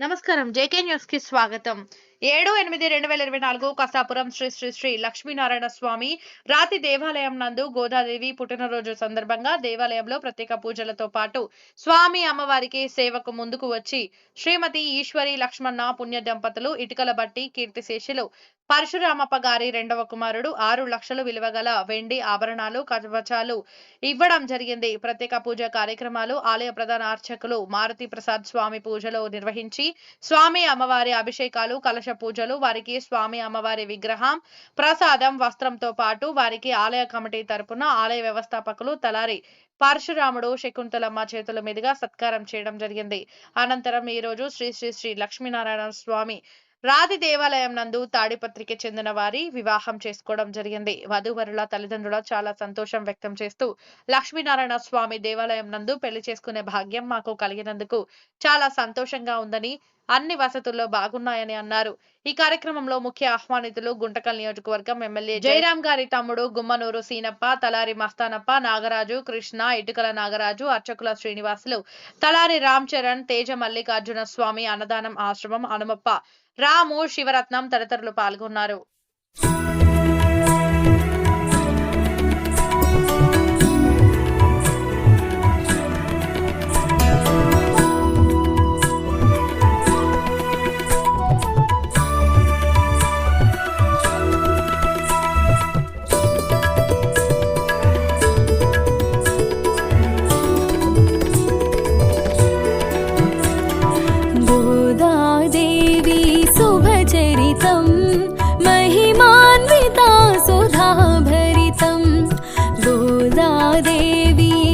నమస్కారం. జేకే న్యూస్కి స్వాగతం. ఏడు ఎనిమిది రెండు వేల ఇరవై నాలుగు కసాపురం శ్రీ శ్రీ శ్రీ లక్ష్మీనారాయణ స్వామి రాతి దేవాలయం నందు గోదాదేవి పుట్టినరోజు సందర్భంగా దేవాలయంలో ప్రత్యేక పూజలతో పాటు స్వామి అమ్మవారికి సేవకు ముందుకు వచ్చి శ్రీమతి ఈశ్వరి లక్ష్మణ పుణ్య దంపతులు ఇటుకల బట్టి కీర్తిశేషులు పరశురామప్ప గారి రెండవ కుమారుడు ఆరు లక్షలు విలువగల వెండి ఆభరణాలు కవచాలు ఇవ్వడం జరిగింది. ప్రత్యేక పూజ కార్యక్రమాలు ఆలయ ప్రధాన అర్చకులు మారుతి ప్రసాద్ స్వామి పూజలు నిర్వహించి స్వామి అమ్మవారి అభిషేకాలు కలశ పూజలు వారికి స్వామి అమ్మవారి విగ్రహం ప్రసాదం వస్త్రంతో పాటు వారికి ఆలయ కమిటీ తరపున ఆలయ వ్యవస్థాపకులు తలారి పరశురాముడు శకుంతలమ్మ చేతుల మీదుగా సత్కారం చేయడం జరిగింది. అనంతరం ఈ రోజు శ్రీ శ్రీ శ్రీ లక్ష్మీనారాయణ స్వామి రాతి దేవాలయం నందు తాడిపత్రికి చెందిన వారి వివాహం చేసుకోవడం జరిగింది. వధూవరుల తల్లిదండ్రుల చాలా సంతోషం వ్యక్తం చేస్తూ లక్ష్మీనారాయణ స్వామి దేవాలయం నందు పెళ్ళి చేసుకునే భాగ్యం మాకు కలిగినందుకు చాలా సంతోషంగా ఉందని అన్ని వసతుల్లో బాగున్నాయని అన్నారు. ఈ కార్యక్రమంలో ముఖ్య ఆహ్వానితులు గుంటకల్ నియోజకవర్గం ఎమ్మెల్యే జయరాం గారి తమ్ముడు గుమ్మనూరు సీనప్ప తలారి మస్తానప్ప నాగరాజు కృష్ణ ఇటుకల నాగరాజు అర్చకుల శ్రీనివాసులు తలారి రామ్ చరణ్ తేజ మల్లికార్జున స్వామి అన్నదానం ఆశ్రమం హనుమప్ప రాము శివరత్నం తదితరులు పాల్గొన్నారు. देवी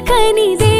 ಕನಿದೆ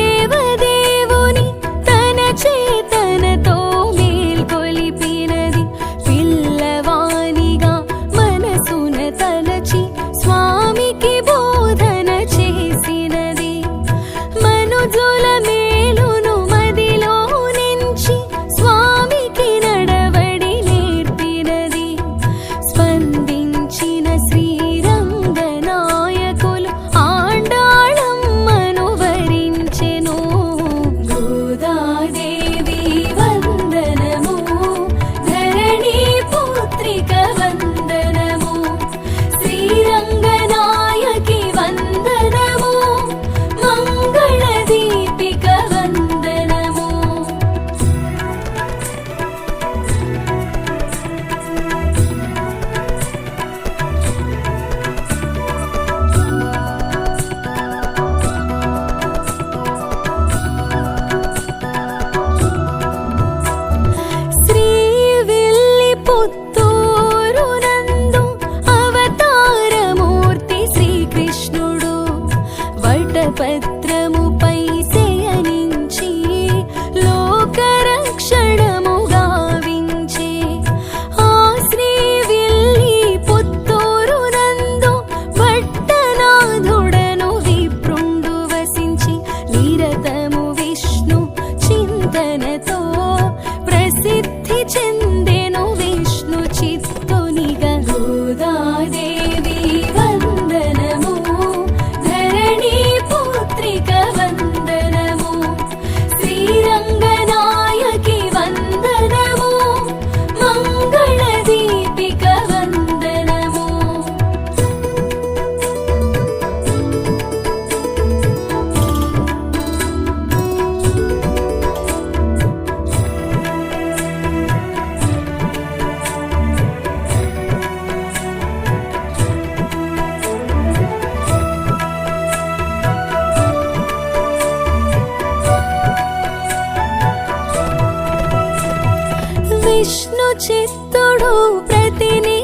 విష్ణు చిత్తుడు ప్రతినిధి